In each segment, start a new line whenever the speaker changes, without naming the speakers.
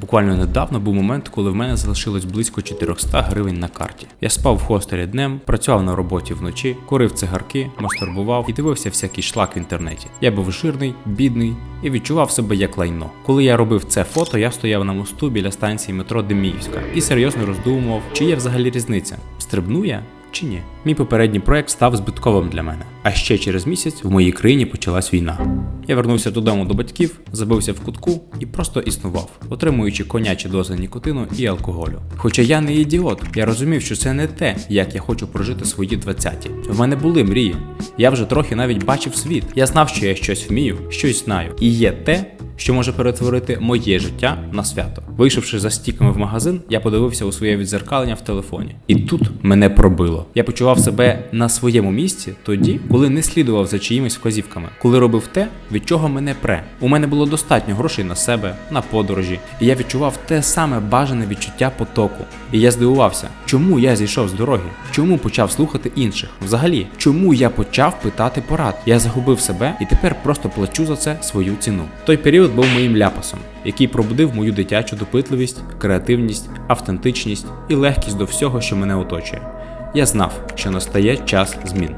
Буквально недавно був момент, коли в мене залишилось близько 400 гривень на карті. Я спав в хостелі днем, працював на роботі вночі, курив цигарки, мастурбував і дивився всякий шлак в інтернеті. Я був жирний, бідний і відчував себе як лайно. Коли я робив це фото, я стояв на мосту біля станції метро Деміївська і серйозно роздумував, чи є взагалі різниця, стрибну я чи ні. Мій попередній проект став збитковим для мене. А ще через місяць в моїй країні почалась війна. Я вернувся додому до батьків, забився в кутку і просто існував, отримуючи конячі дози нікотину і алкоголю. Хоча я не ідіот, я розумів, що це не те, як я хочу прожити свої 20-ті. В мене були мрії. Я вже трохи навіть бачив світ. Я знав, що я щось вмію, щось знаю. І є те, що може перетворити моє життя на свято. Вийшовши за стіками в магазин, я подивився у своє відзеркалення в телефоні. І тут мене пробило. Я почував себе на своєму місці тоді, коли не слідував за чиїмись вказівками, коли робив те, від чого мене пре. У мене було достатньо грошей на себе, на подорожі, і я відчував те саме бажане відчуття потоку. І я здивувався, чому я зійшов з дороги, чому почав слухати інших. Взагалі, чому я почав питати порад. Я загубив себе і тепер просто плачу за це свою ціну. Той період був моїм ляпасом, який пробудив мою дитячу допитливість, креативність, автентичність і легкість до всього, що мене оточує. Я знав, що настає час змін.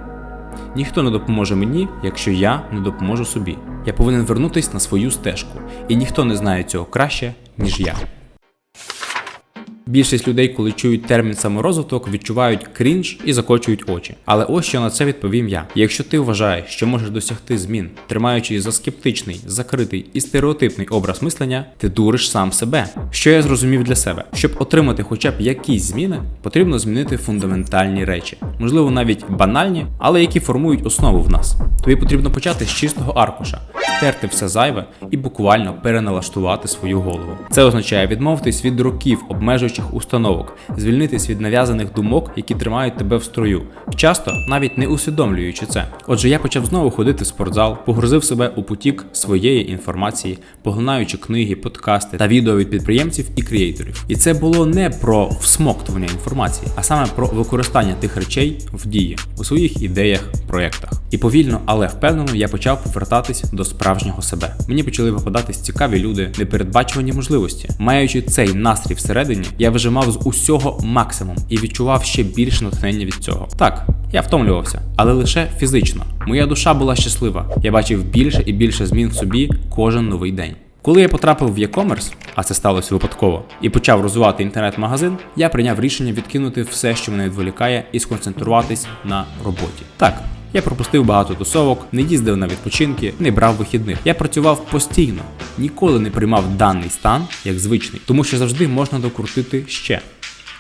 Ніхто не допоможе мені, якщо я не допоможу собі. Я повинен вернутися на свою стежку, і ніхто не знає цього краще, ніж я. Більшість людей, коли чують термін саморозвиток, відчувають крінж і закочують очі. Але ось що на це відповім я. Якщо ти вважаєш, що можеш досягти змін, тримаючись за скептичний, закритий і стереотипний образ мислення, ти дуриш сам себе. Що я зрозумів для себе? Щоб отримати хоча б якісь зміни, потрібно змінити фундаментальні речі, можливо, навіть банальні, але які формують основу в нас. Тобі потрібно почати з чистого аркуша, стерти все зайве і буквально переналаштувати свою голову. Це означає відмовитись від років обмежуючих установок, звільнитись від нав'язаних думок, які тримають тебе в строю, часто навіть не усвідомлюючи це. Отже, я почав знову ходити в спортзал, погрузив себе у потік своєї інформації, поглинаючи книги, подкасти та відео від підприємців і креаторів. І це було не про всмоктування інформації, а саме про використання тих речей в дії у своїх ідеях, проєктах. І повільно, але впевнено, я почав повертатись до справжнього себе. Мені почали попадатись цікаві люди, непередбачувані можливості. Маючи цей настрій всередині, я вижимав з усього максимум і відчував ще більше натхнення від цього. Так, я втомлювався, але лише фізично. Моя душа була щаслива. Я бачив більше і більше змін в собі кожен новий день. Коли я потрапив в e-commerce, а це сталося випадково, і почав розвивати інтернет-магазин, я прийняв рішення відкинути все, що мене відволікає, і сконцентруватись на роботі. Так. Я пропустив багато тусовок, не їздив на відпочинки, не брав вихідних. Я працював постійно, ніколи не приймав даний стан як звичний, тому що завжди можна докрутити ще.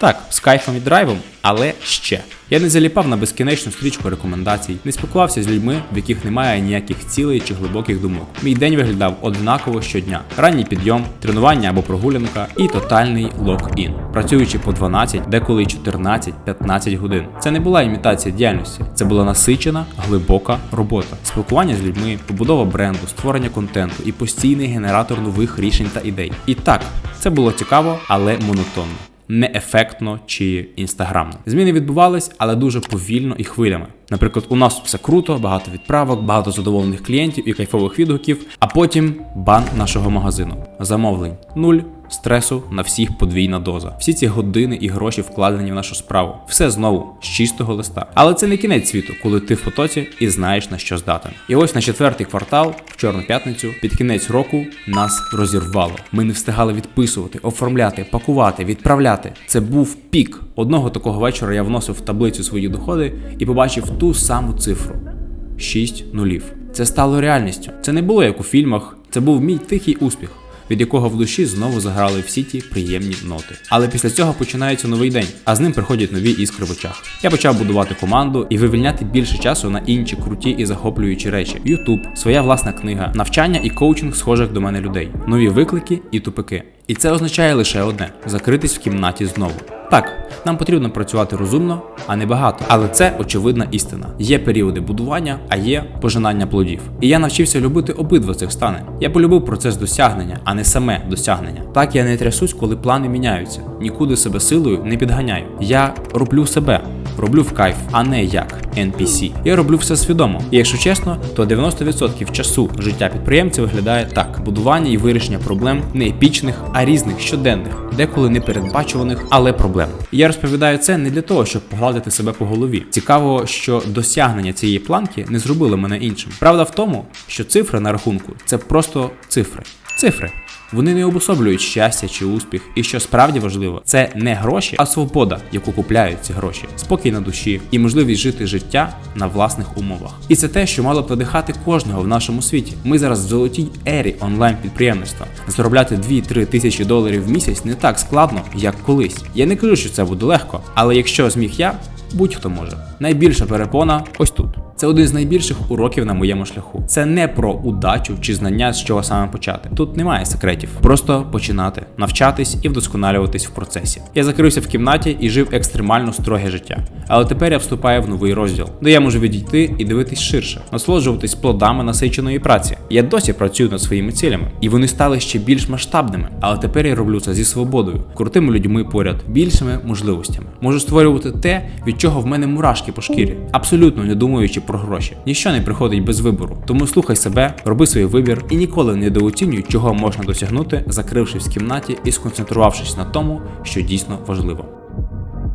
Так, з кайфом і драйвом, але ще. Я не заліпав на безкінечну стрічку рекомендацій, не спілкувався з людьми, в яких немає ніяких цілей чи глибоких думок. Мій день виглядав однаково щодня: ранній підйом, тренування або прогулянка і тотальний лок-ін, працюючи по 12, деколи 14-15 годин. Це не була імітація діяльності, це була насичена, глибока робота, спілкування з людьми, побудова бренду, створення контенту і постійний генератор нових рішень та ідей. І так, це було цікаво, але монотонно неефектно чи інстаграмно. Зміни відбувались, але дуже повільно і хвилями. Наприклад, у нас все круто, багато відправок, багато задоволених клієнтів і кайфових відгуків, а потім бан нашого магазину. Замовлень нуль. Стресу на всіх подвійна доза. Всі ці години і гроші вкладені в нашу справу. Все знову з чистого листа. Але це не кінець світу, коли ти в потоці і знаєш на що здатен. І ось на четвертий квартал, в чорну п'ятницю, під кінець року нас розірвало. Ми не встигали відписувати, оформляти, пакувати, відправляти. Це був пік. Одного такого вечора я вносив в таблицю свої доходи і побачив ту саму цифру: 6 нулів. Це стало реальністю. Це не було як у фільмах, це був мій тихий успіх від якого в душі знову заграли всі ті приємні ноти. Але після цього починається новий день, а з ним приходять нові іскри в очах. Я почав будувати команду і вивільняти більше часу на інші круті і захоплюючі речі: Ютуб, своя власна книга, навчання і коучинг схожих до мене людей, нові виклики і тупики. І це означає лише одне: закритись в кімнаті знову. Так, нам потрібно працювати розумно, а не багато. Але це очевидна істина. Є періоди будування, а є пожинання плодів. І я навчився любити обидва цих стани. Я полюбив процес досягнення, а не саме досягнення. Так я не трясусь, коли плани міняються. Нікуди себе силою не підганяю. Я роблю себе. Роблю в кайф, а не як NPC. Я роблю все свідомо. І якщо чесно, то 90% часу життя підприємця виглядає так: будування і вирішення проблем не епічних, а різних щоденних, деколи непередбачуваних, але проблем. Я розповідаю це не для того, щоб погладити себе по голові. Цікаво, що досягнення цієї планки не зробило мене іншим. Правда в тому, що цифри на рахунку це просто цифри. Цифри. Вони не обособлюють щастя чи успіх, і що справді важливо, це не гроші, а свобода, яку купляють ці гроші, спокій на душі і можливість жити життя на власних умовах. І це те, що мало б надихати кожного в нашому світі. Ми зараз в золотій ері онлайн підприємництва. Заробляти 2-3 тисячі доларів в місяць не так складно, як колись. Я не кажу, що це буде легко, але якщо зміг я, будь-хто може. Найбільша перепона ось тут. Це один з найбільших уроків на моєму шляху. Це не про удачу чи знання, з чого саме почати. Тут немає секретів. Просто починати, навчатись і вдосконалюватись в процесі. Я закрився в кімнаті і жив екстремально строге життя. Але тепер я вступаю в новий розділ, де я можу відійти і дивитись ширше, насолоджуватись плодами насиченої праці. Я досі працюю над своїми цілями, і вони стали ще більш масштабними. Але тепер я роблю це зі свободою, крутими людьми поряд, більшими можливостями. Можу створювати те, від чого в мене мурашки по шкірі, абсолютно не думаючи про гроші. Ніщо не приходить без вибору. Тому слухай себе, роби свій вибір і ніколи не недооцінюй, чого можна досягнути, закрившись в кімнаті і сконцентрувавшись на тому, що дійсно важливо.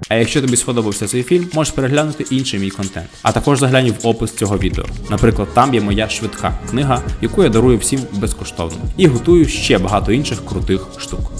А якщо тобі сподобався цей фільм, можеш переглянути інший мій контент. А також заглянь в опис цього відео. Наприклад, там є моя швидка книга, яку я дарую всім безкоштовно, і готую ще багато інших крутих штук.